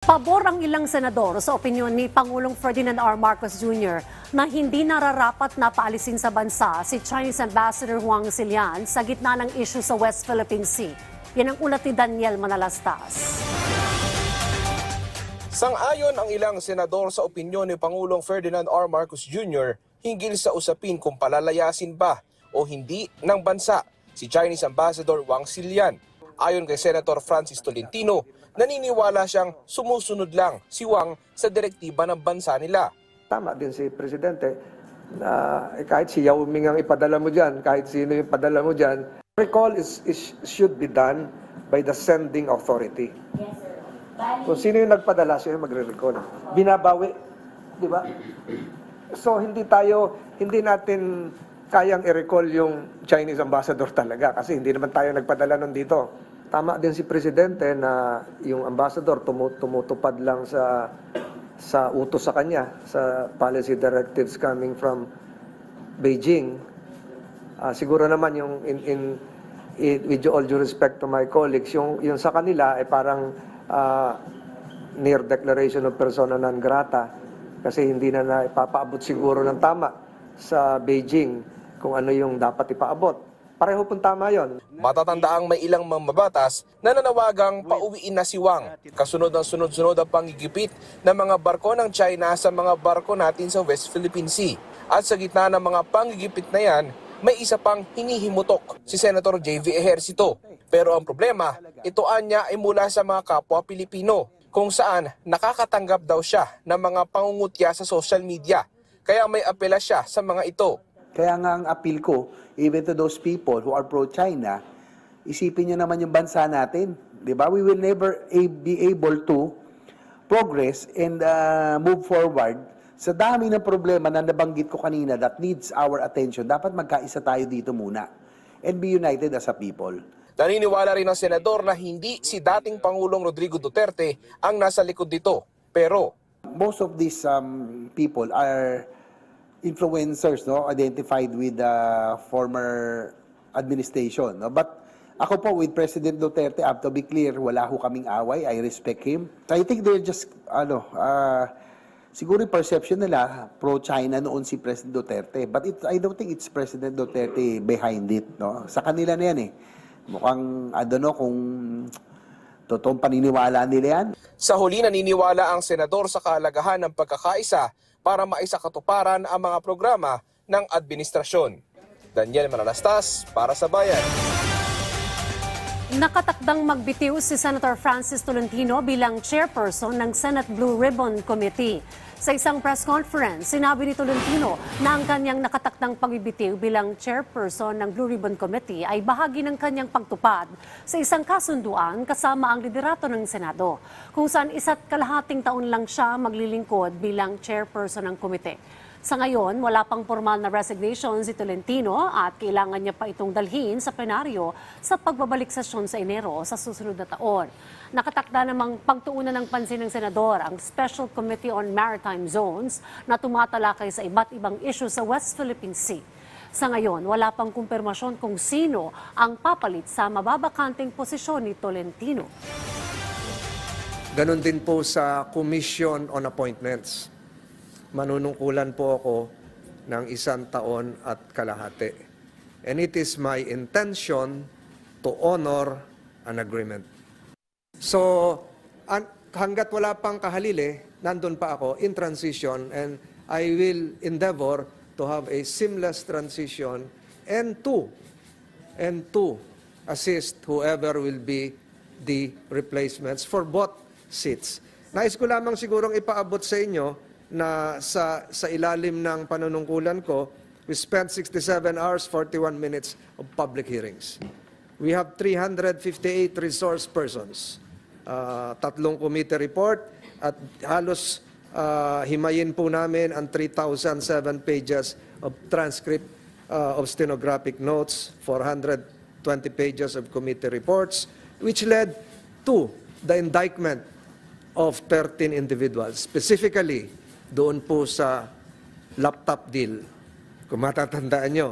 Pabor ang ilang senador sa opinyon ni Pangulong Ferdinand R. Marcos Jr. na hindi nararapat na paalisin sa bansa si Chinese Ambassador Huang Xilian sa gitna ng issue sa West Philippine Sea. Yan ang ulat ni Daniel Manalastas. Sang-ayon ang ilang senador sa opinyon ni Pangulong Ferdinand R. Marcos Jr. hinggil sa usapin kung palalayasin ba o hindi ng bansa si Chinese Ambassador Wang Xilian. Ayon kay Senator Francis Tolentino, naniniwala siyang sumusunod lang si Wang sa direktiba ng bansa nila. Tama din si Presidente na eh, kahit si Yao Ming ang ipadala mo dyan, kahit sino yung ipadala mo dyan, recall is, is, should be done by the sending authority. Kung sino yung nagpadala, siya yung magre-recall. Binabawi, di ba? So hindi tayo, hindi natin kayang i-recall yung Chinese ambassador talaga kasi hindi naman tayo nagpadala nun dito. Tama din si Presidente na yung ambassador tumu- tumutupad lang sa sa utos sa kanya, sa policy directives coming from Beijing. Ah, siguro naman yung in, in, in- with all due respect to my colleagues, yung, yung sa kanila ay parang ah, near declaration of persona non grata kasi hindi na naipapaabot siguro ng tama sa Beijing kung ano yung dapat ipaabot. Pareho pong tama yon. Matatandaang may ilang mambabatas na nanawagang pauwiin na si Wang. Kasunod ng sunod-sunod ang pangigipit ng mga barko ng China sa mga barko natin sa West Philippine Sea. At sa gitna ng mga pangigipit na yan, may isa pang hinihimutok si Senator J.V. Ejercito. Pero ang problema, ito anya ay mula sa mga kapwa Pilipino kung saan nakakatanggap daw siya ng mga pangungutya sa social media. Kaya may apela siya sa mga ito. Kaya nga ang appeal ko, even to those people who are pro-China, isipin nyo naman yung bansa natin. Di ba? We will never be able to progress and uh, move forward sa dami ng problema na nabanggit ko kanina that needs our attention. Dapat magkaisa tayo dito muna and be united as a people. Naniniwala rin ang senador na hindi si dating Pangulong Rodrigo Duterte ang nasa likod dito. Pero most of these um, people are influencers no identified with the former administration no? But ako po with President Duterte have to be clear wala ho kaming away. I respect him. I think they're just ano uh, siguro perception nila pro China noon si President Duterte. But it, I don't think it's President Duterte behind it no? Sa kanila na yan eh. Mukhang I don't know kung totoong paniniwala nila yan. Sa huli naniniwala ang senador sa kahalagahan ng pagkakaisa para maisakatuparan ang mga programa ng administrasyon. Daniel Manalastas para sa Bayan. Nakatakdang magbitiw si Senator Francis Tolentino bilang chairperson ng Senate Blue Ribbon Committee. Sa isang press conference, sinabi ni Tolentino na ang kanyang nakatakdang pagbibitiw bilang chairperson ng Blue Ribbon Committee ay bahagi ng kanyang pagtupad sa isang kasunduan kasama ang liderato ng Senado, kung saan isa't kalahating taon lang siya maglilingkod bilang chairperson ng komite. Sa ngayon, wala pang formal na resignation si Tolentino at kailangan niya pa itong dalhin sa plenaryo sa pagbabalik sesyon sa Enero sa susunod na taon. Nakatakda namang pagtuunan ng pansin ng Senador ang Special Committee on Maritime Zones na tumatalakay sa iba't ibang issue sa West Philippine Sea. Sa ngayon, wala pang kumpirmasyon kung sino ang papalit sa mababakanting posisyon ni Tolentino. Ganon din po sa Commission on Appointments. Manunungkulan po ako ng isang taon at kalahati. And it is my intention to honor an agreement. So, an- hanggat wala pang kahalili, nandun pa ako in transition and I will endeavor to have a seamless transition and to and to assist whoever will be the replacements for both seats. Nais ko lamang sigurong ipaabot sa inyo na sa, sa ilalim ng panunungkulan ko, we spent 67 hours, 41 minutes of public hearings. We have 358 resource persons, uh, tatlong committee report, at halos uh, himayin po namin ang 3,007 pages of transcript uh, of stenographic notes, 420 pages of committee reports, which led to the indictment of 13 individuals, specifically doon po sa laptop deal. Kung matatandaan nyo,